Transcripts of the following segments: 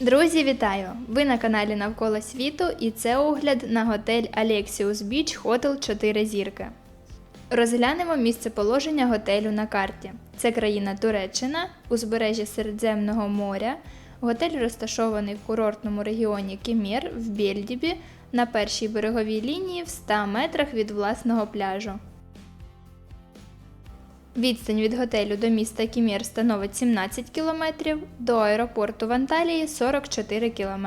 Друзі, вітаю! Ви на каналі Навколо світу і це огляд на готель Alexius Beach Hotel 4 зірки. Розглянемо місцеположення готелю на карті. Це країна Туреччина, узбережжя Середземного моря. Готель розташований в курортному регіоні Кемір в Бєльдібі на першій береговій лінії в 100 метрах від власного пляжу. Відстань від готелю до міста Кімір становить 17 км, до аеропорту в Анталії 44 км.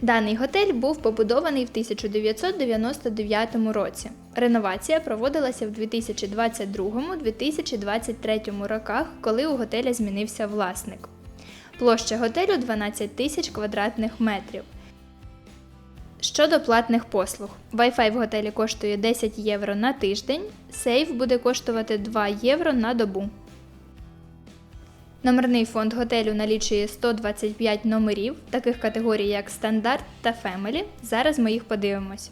Даний готель був побудований в 1999 році. Реновація проводилася в 2022-2023 роках, коли у готеля змінився власник. Площа готелю 12 тисяч квадратних метрів. Щодо платних послуг, Wi-Fi в готелі коштує 10 євро на тиждень, сейф буде коштувати 2 євро на добу. Номерний фонд готелю налічує 125 номерів, таких категорій як стандарт та Family. Зараз ми їх подивимось.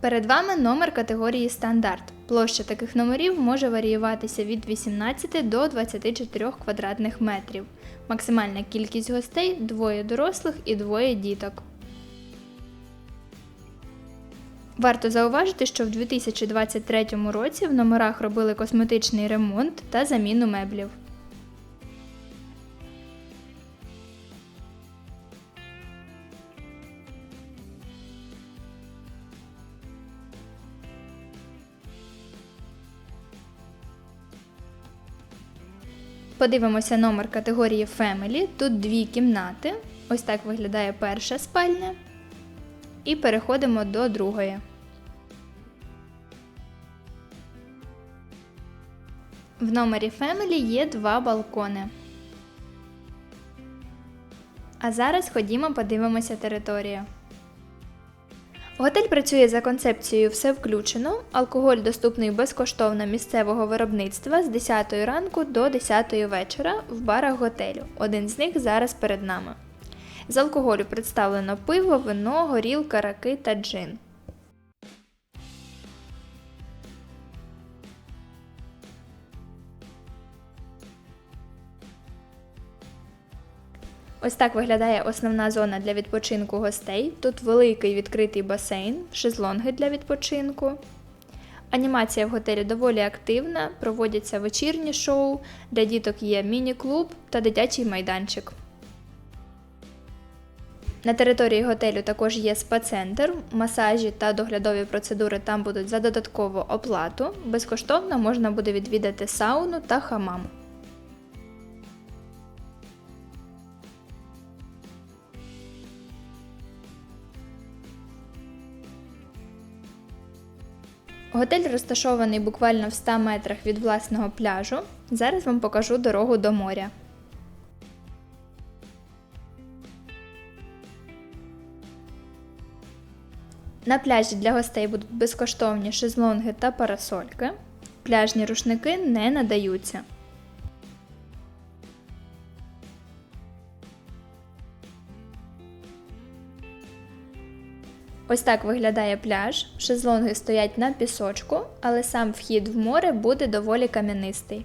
Перед вами номер категорії стандарт. Площа таких номерів може варіюватися від 18 до 24 квадратних метрів. Максимальна кількість гостей двоє дорослих і двоє діток. Варто зауважити, що в 2023 році в номерах робили косметичний ремонт та заміну меблів. Подивимося номер категорії Family. Тут дві кімнати. Ось так виглядає перша спальня. І переходимо до другої. В номері Family є два балкони. А зараз ходімо подивимося територію. Готель працює за концепцією Все включено. Алкоголь доступний безкоштовно місцевого виробництва з 10 ранку до 10 вечора в барах готелю. Один з них зараз перед нами. З алкоголю представлено пиво, вино, горілка, раки та джин. Ось так виглядає основна зона для відпочинку гостей. Тут великий відкритий басейн, шезлонги для відпочинку. Анімація в готелі доволі активна, проводяться вечірні шоу, для діток є міні-клуб та дитячий майданчик. На території готелю також є спа-центр, масажі та доглядові процедури там будуть за додаткову оплату. Безкоштовно можна буде відвідати сауну та хамам. Готель розташований буквально в 100 метрах від власного пляжу. Зараз вам покажу дорогу до моря. На пляжі для гостей будуть безкоштовні шезлонги та парасольки. Пляжні рушники не надаються. Ось так виглядає пляж. Шезлонги стоять на пісочку, але сам вхід в море буде доволі кам'янистий.